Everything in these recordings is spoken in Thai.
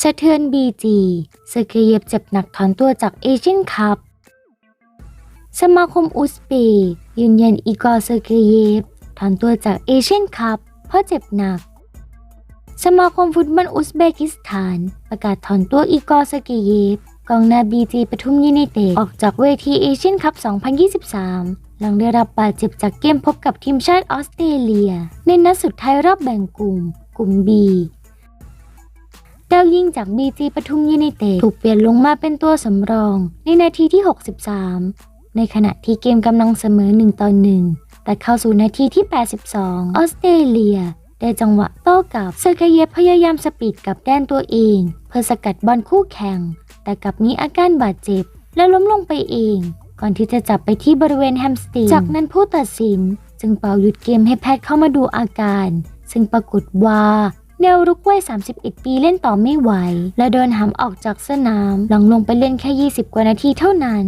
สะเทือนบีจีเซอร์เกเยฟเจ็บหนักถอนตัวจากเอเชียนคัพสมาคมอุซเบย์ยืนยันอีกอร์เซอร์เกเยฟถอนตัวจากเอเชียนคัพเพราะเจ็บหนัก สมาคมฟุตบอลอุซเบกิสถาน ประกาศถอนตัวอีกอร์เซอร์เกเยฟกองหน้าบีจีปทุมยูไนเต็ดออกจากเวทีเอเชียนคัพ 2023 หลังได้รับบาดเจ็บจากเกมพบกับทีมชาติออสเตรเลีย ในนัดสุดท้ายรอบแบ่งกลุ่ม กลุ่ม B ดาวยิงจากบีจีปทุมยูไนเต็ดถูกเปลี่ยนลงมาเป็นตัวสำรอง ในนาทีที่ 63 ในขณะที่เกมกำลังเสมอ1ต่อ1แต่เข้าสู่นาทีที่ 82 ออสเตรเลีย ได้จังหวะโต้กลับเซอร์เกเยฟพยายามสปีดกลับแดนตัวเอง เพื่อสกัดบอลคู่แข่ง แต่กลับมีอาการบาดเจ็บและล้มลงไปเอง ก่อนที่จะจับไปที่บริเวณแฮมสตริงจากนั้นผู้ตัดสินจึงเป่าหยุดเกมให้แพทย์เข้ามาดูอาการ ซึ่งปรากฏว่าแนวรุกวัย 31 ปีเล่นต่อไม่ไหว และเดินหามออกจากสนาม หลังลงไปเล่นแค่ 20 กว่านาทีเท่านั้น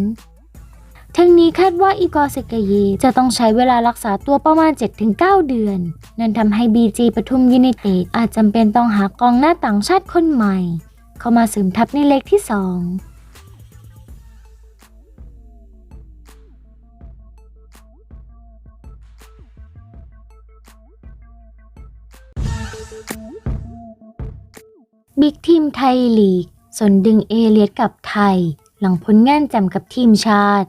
ทั้งนี้คาดว่าอีกอร์เซเกเยจะต้องใช้เวลารักษาตัวประมาณ 7-9 เดือน นั่นทำให้บีจีปทุมยูไนเต็ดอาจจำเป็นต้องหากองหน้าต่างชาติคนใหม่ เข้ามาเสริมทัพในเล็กที่ 2 บิ๊กทีมไทยลีก สนดึงเอเลียสกับไทย หลังผลงานแจ่มกับทีมชาติ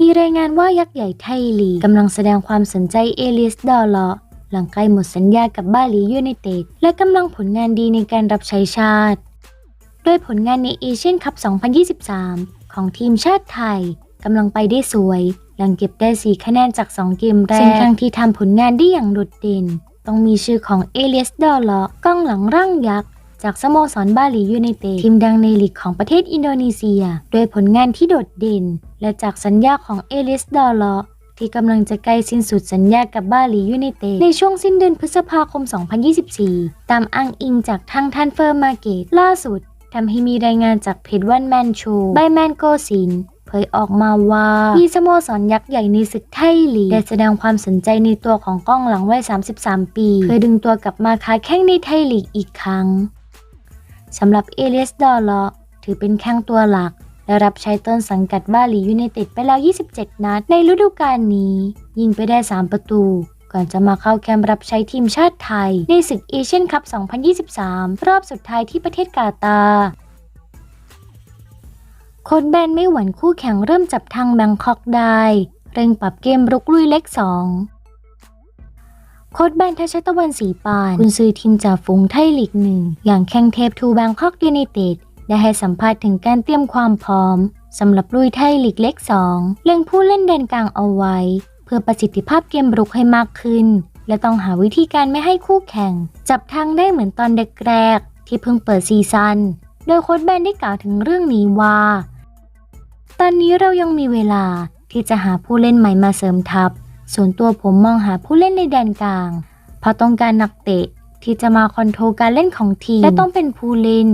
มีรายงานว่ายักษ์ใหญ่ไทยลีกกำลังแสดงความสนใจเอเลียสดอลเลาะหลังใกล้หมดสัญญากับบาหลียูไนเต็ดและกำลังผลงานดีในการรับใช้ชาติด้วยผลงานในเอเชียนคัพ 2023 ของทีมชาติไทยกำลังไปได้สวย หลังเก็บได้ 4 คะแนนจาก 2 เกมแรกซึ่งครั้งที่ทำผลงานได้อย่างโดดเด่น ต้องมีชื่อของเอเลียสดอลเลาะกองหลังร่างยักษ์จากสโมสรบาหลียูไนเต็ดทีมดังในลีกของประเทศอินโดนีเซียด้วยผลงานที่โดดเด่น และจากสัญญาของเอเลียสดอลเลาะที่กำลังจะใกล้สิ้นสุดสัญญากับบาหลียูไนเต็ดในช่วงสิ้นเดือนพฤษภาคม 2024 ตามอ้างอิงจากทางทันเฟอร์มาเก็ตล่าสุดทำให้มีรายงานจากเพจวันแมนโชบายแมนโกสิน เผยออกมาว่ามีสโมสรยักษ์ใหญ่ในศึกไทยลีกได้แสดงความสนใจในตัวของกล้องหลังวัย 33 ปี เพื่อดึงตัวกลับมาค้าแข้งในไทยลีกอีกครั้งสำหรับเอเลสดอลลาะถือเป็นแข้งตัวหลักและรับใช้ต้นสังกัดบาหลียูไนเต็ดไปแล้ว 27 นัด ในฤดูกาลนี้ ยิงไปได้ 3 ประตู ก่อนจะมาเข้าแคมป์รับใช้ทีมชาติไทย ในศึกเอเชียนคัพ 2023 รอบสุดท้ายที่ประเทศกาตาร์ ค้ชแบนไม่หวั่นคู่แข่งเริ่มจับทางแบงคอกได้ เร่งปรับเกมรุกลุยเล็ก2โค้ชแบนทัชตะวันสีปาน คุณซื้อทีมจากฝูงไทยลีกหนึ่ง อย่างแข่งเทพทูแบงคอกยูไนเต็ดได้ให้สัมภาษณ์ถึงการเตรียมความพร้อมสำหรับลุยไทยลีกเล็ก2เล็งผู้เล่นแดนกลางเอาไว้ เพื่อประสิทธิภาพเกมรุกให้มากขึ้น และต้องหาวิธีการไม่ให้คู่แข่ง จับทางได้เหมือนตอนเด็กแรกที่เพิ่งเปิดซีซั่นโดยโค้ชแบนได้กล่าวถึงเรื่องนี้ว่า ตอนนี้เรายังมีเวลาที่จะหาผู้เล่นใหม่มาเสริมทัพ ส่วนตัวผมมองหาผู้เล่นในแดนกลาง เพราะต้องการนักเตะที่จะมาคอนโทรลการเล่นของทีมและต้องเป็นผู้เล่น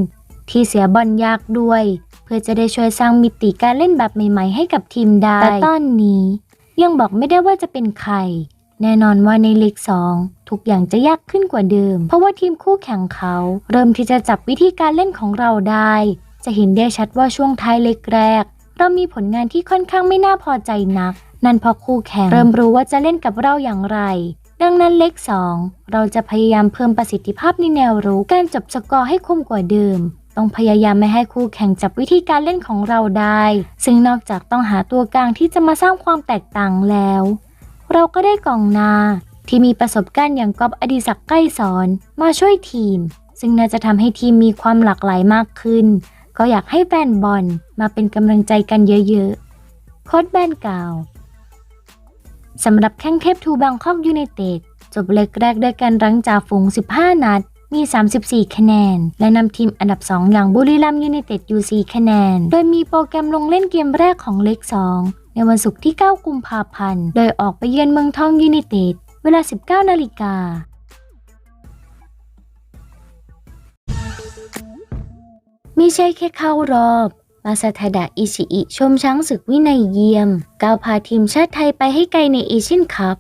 ที่เสียบอลยากด้วย เพื่อจะได้ช่วยสร้างมิติการเล่นแบบใหม่ ๆ ให้กับทีมได้ แต่ตอนนี้ ยังบอกไม่ได้ว่าจะเป็นใคร แน่นอนว่าในลีก2ทุกอย่างจะยากขึ้นกว่าเดิม เพราะว่าทีมคู่แข่งเขา เริ่มที่จะจับวิธีการเล่นของเราได้ จะเห็นได้ชัดว่าช่วงท้ายเล็กแรก เรามีผลงานที่ค่อนข้างไม่น่าพอใจนัก นั่นเพราะคู่แข่งเริ่มรู้ว่าจะเล่นกับเราอย่างไร ดังนั้นเล็ก2เราจะพยายามเพิ่มประสิทธิภาพในแนวรุกการจบสกอร์ให้คมกว่าเดิม ต้องพยายามไม่ให้คู่แข่งจับวิธีการเล่นของเราได้ ซึ่งนอกจากต้องหาตัวกลางที่จะมาสร้างความแตกต่างแล้ว เราก็ได้กองนาที่มีประสบการณ์อย่างกอฟอดิศักดิ์ใกล้สอนมาช่วยทีม ซึ่งน่าจะทำให้ทีมมีความหลากหลายมากขึ้น ก็อยากให้แฟนบอลมาเป็นกำลังใจกันเยอะๆ โค้ชแบนกล่าวสำหรับแข้งเทพทูบางคอกยูไนเต็ดจบเล็กแรกด้วยการรั้งจ่าฝูง 15 นัด มี 34 คะแนน และนำทีมอันดับ 2 อย่างบุรีรัมย์ยูไนเต็ดอยู่4คะแนน โดยมีโปรแกรมลงเล่นเกมแรกของเล็ก 2 ในวันศุกร์ที่ 9 กุมภาพันธ์ โดยออกไปเยือนเมืองทองยูไนเต็ดเวลา 19 นาฬิกา ไม่ใช่แค่เข้ารอบมาซาทาดะอิชิอิชมช้างศึกวินัยเยี่ยม ก้าวพาทีมชาติไทยไปให้ไกลในเอเชียนคัพ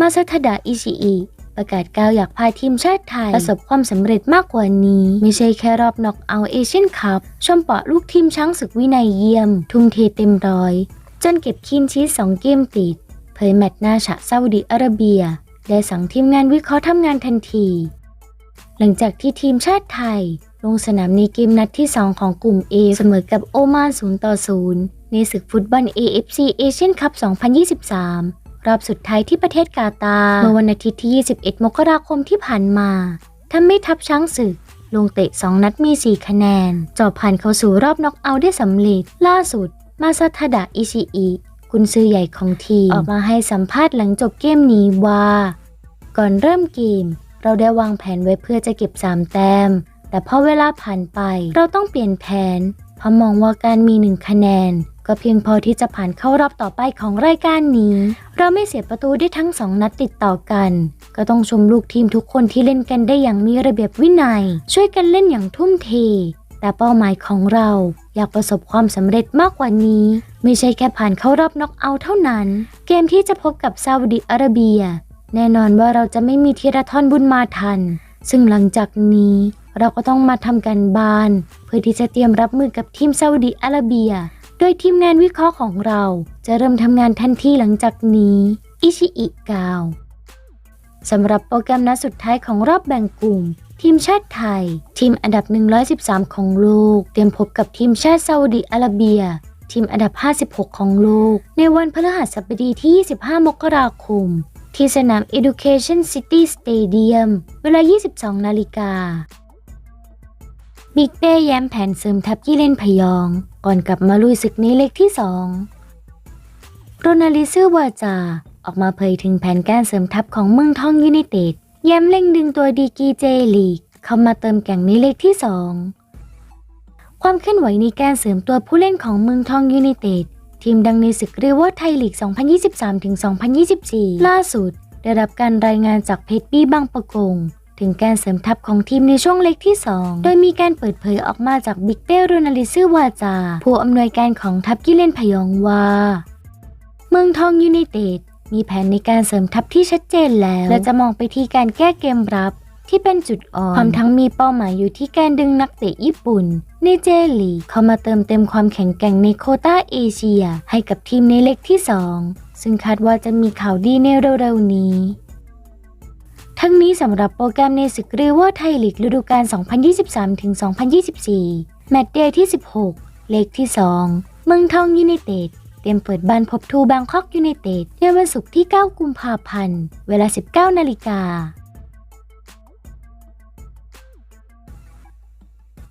มาซาทดะอิชิอิประกาศก้าวอยากพาทีมชาติไทย ประสบความสำเร็จมากกว่านี้ ไม่ใช่แค่รอบน็อกเอาเอเชียนคัพชมเปาะลูกทีมช้างศึกวินัยเยี่ยม ทุ่มเทเต็มร้อย จนเก็บคีนชีสสองเกมติด เผยแมตช์หน้าฉะซาอุดิอาระเบียได้สั่งทีมงานวิเคราะห์ทำงานทันที หลังจากที่ทีมชาติไทย ลงสนามในเกมนัดที่ 2 ของกลุ่ม A เสมอกับโอมาน 0 ต่อ 0 ในศึกฟุตบอล AFC Asian Cup 2023 รอบสุดท้ายที่ประเทศกาตาร์เมื่อวันอาทิตย์ที่ 21 มกราคมที่ผ่านมาทำให้ทัพช้างศึก ลงเตะ 2 นัดมี 4 คะแนนจอบผ่านเข้าสู่รอบน็อกเอาท์ได้สำเร็จ ล่าสุด มาซาทาดะอิชิอิกุนซือใหญ่ของทีม ออกมาให้สัมภาษณ์หลังจบเกมนี้ว่า ก่อนเริ่มเกม เราได้วางแผนไว้เพื่อจะเก็บ3แต้ม แต่พอเวลาผ่านไป เราต้องเปลี่ยนแผน เพราะมองว่าการมีหนึ่งคะแนน ก็เพียงพอที่จะผ่านเข้ารอบต่อไปของรายการนี้ เราไม่เสียประตูได้ทั้งสองนัดติดต่อกัน ก็ต้องชมลูกทีมทุกคนที่เล่นกันได้อย่างมีระเบียบวินัย ช่วยกันเล่นอย่างทุ่มเท แต่เป้าหมายของเราอยากประสบความสำเร็จมากกว่านี้ ไม่ใช่แค่ผ่านเข้ารอบน็อกเอาท์เท่านั้น เกมที่จะพบกับซาอุดิอาระเบีย แน่นอนว่าเราจะไม่มีธีรทรบุญมาทัน ซึ่งหลังจากนี้เราก็ต้องมาทำกันบ้าน เพื่อที่จะเตรียมรับมือกับทีมซาอุดิอาระเบีย โดยทีมงานวิเคราะห์ของเรา จะเริ่มทำงานทันทีหลังจากนี้ อิชิอิกาวสำหรับโปรแกรมนัดสุดท้ายของรอบแบ่งกลุ่ม ทีมชาติไทย ทีมอันดับ 113 ของโลก เตรียมพบกับทีมชาติซาอุดิอาระเบีย ทีมอันดับ 56 ของโลก ในวันพฤหัสบดีที่ 25 มกราคม ที่สนาม Education City Stadium เวลา 22 นาฬิกา บิ๊กเป้แย้มแผนเสริมทัพยี่เล่นพยอง ก่อนกลับมาลุยศึกในเล็กที่ 2 โรนาลิซึวาจา ออกมาเผยถึงแผนการเสริมทัพของเมืองทองยูไนเต็ด แย้มเล่งดึงตัวดีกีเจลีก เข้ามาเติมแก่งในเล็กที่ 2 ความเคลื่อนไหวในการเสริมตัวผู้เล่นของเมืองทองยูไนเต็ด ทีมดังในศึกเรียกว่าไทยลีก 2023-2024 ล่าสุด ได้รับการรายงานจากเพจปี้บางประกง ถึงการเสริมทัพของทีมในช่วงเล็กที่ 2 โดยมีการเปิดเผยออกมาจากบิ๊กเต้โรนาลิซึวาจา ผู้อำนวยการของทัพกิเลนพยองว่า เมืองทองยูไนเต็ดมีแผนในการเสริมทัพที่ชัดเจนแล้ว และจะมองไปที่การแก้เกมรับ ที่เป็นจุดอ่อนพร้อมทั้งมีเป้าหมายอยู่ที่การดึงนักเตะญี่ปุ่นในเจลีเข้ามาเติมเต็มความแข็งแกร่งในโคต้าเอเชีย ให้กับทีมในเล็กที่ 2 ซึ่งคาดว่าจะมีข่าวดีในเร็วๆนี้ ทั้งนี้สำหรับโปรแกรมในศึกเรเวอร์ไทยลีกฤดูกาล 2023-2024 แมตช์เดย์ที่ 16 เลขที่ 2 เมืองทองยูไนเต็ดเตรียมเปิดบ้านพบทูบางคอกยูไนเต็ดในวันศุกร์ที่ 9 กุมภาพันธ์ เวลา 19 นาฬิกา